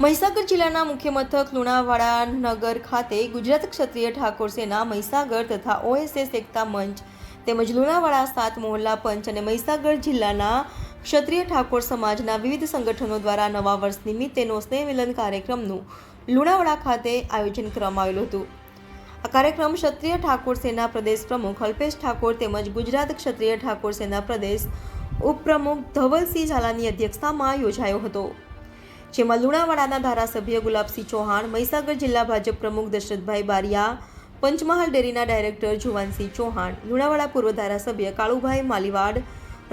મહીસાગર જિલ્લાના મુખ્ય મથક લુણાવાડા નગર ખાતે ગુજરાત ક્ષત્રિય ઠાકોર સેના મહીસાગર તથા ઓએસએસ એકતા મંચ તેમજ લુણાવાડા સાત મોહલ્લા પંચ અને મહીસાગર જિલ્લાના ક્ષત્રિય ઠાકોર સમાજના વિવિધ સંગઠનો દ્વારા નવા વર્ષ નિમિત્તેનો સ્નેહ મિલન કાર્યક્રમનું લુણાવાડા ખાતે આયોજન કરવામાં આવેલું હતું. આ કાર્યક્રમ ક્ષત્રિય ઠાકોર સેના પ્રદેશ પ્રમુખ અલ્પેશ ઠાકોર તેમજ ગુજરાત ક્ષત્રિય ઠાકોર સેના પ્રદેશ ઉપપ્રમુખ ધવલસિંહ ઝાલાની અધ્યક્ષતામાં યોજાયો હતો. જેમાં લુણાવાડાના ધારાસભ્ય ગુલાબસિંહ ચૌહાણ, મહીસાગર જિલ્લા ભાજપ પ્રમુખ દશરથભાઈ બારિયા, પંચમહાલ ડેરીના ડાયરેક્ટર જુવાનસિંહ ચૌહાણ, લુણાવાડા પૂર્વ ધારાસભ્ય કાળુભાઈ માલીવાડ,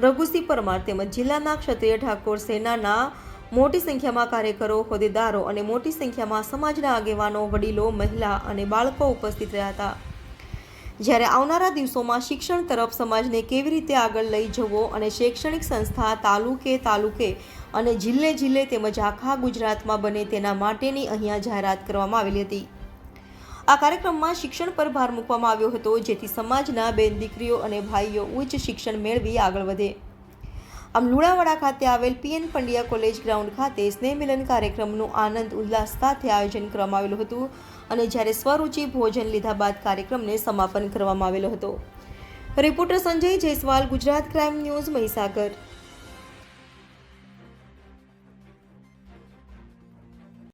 રઘુસિંહ પરમાર તેમજ જિલ્લાના ક્ષત્રિય ઠાકોર સેનાના મોટી સંખ્યામાં કાર્યકરો, હોદ્દેદારો અને મોટી સંખ્યામાં સમાજના આગેવાનો, વડીલો, મહિલા અને બાળકો ઉપસ્થિત રહ્યા હતા. જ્યારે આવનારા દિવસોમાં શિક્ષણ તરફ સમાજને કેવી રીતે આગળ લઈ જવો અને શૈક્ષણિક સંસ્થા તાલુકે તાલુકે અને જિલ્લે જિલ્લે તેમજ આખા ગુજરાતમાં બને તેના માટેની અહીંયા જાહેરાત કરવામાં આવેલી હતી. આ કાર્યક્રમમાં શિક્ષણ પર ભાર મૂકવામાં આવ્યો હતો, જેથી સમાજના બેન દીકરીઓ અને ભાઈઓ ઉચ્ચ શિક્ષણ મેળવી આગળ વધે. આમ લુણાવાડા ખાતે આવેલ પીએન પંડ્યા કોલેજ ગ્રાઉન્ડ ખાતે સ્નેહ મિલન કાર્યક્રમનું આનંદ, ઉલ્લાસ સાથે આયોજન કરવામાં આવેલું હતું અને જ્યારે સ્વરૂચિ ભોજન લીધા બાદ કાર્યક્રમને સમાપન કરવામાં આવેલો હતો. Reporter Sanjay Jaiswal, Gujarat crime news Mahisagar.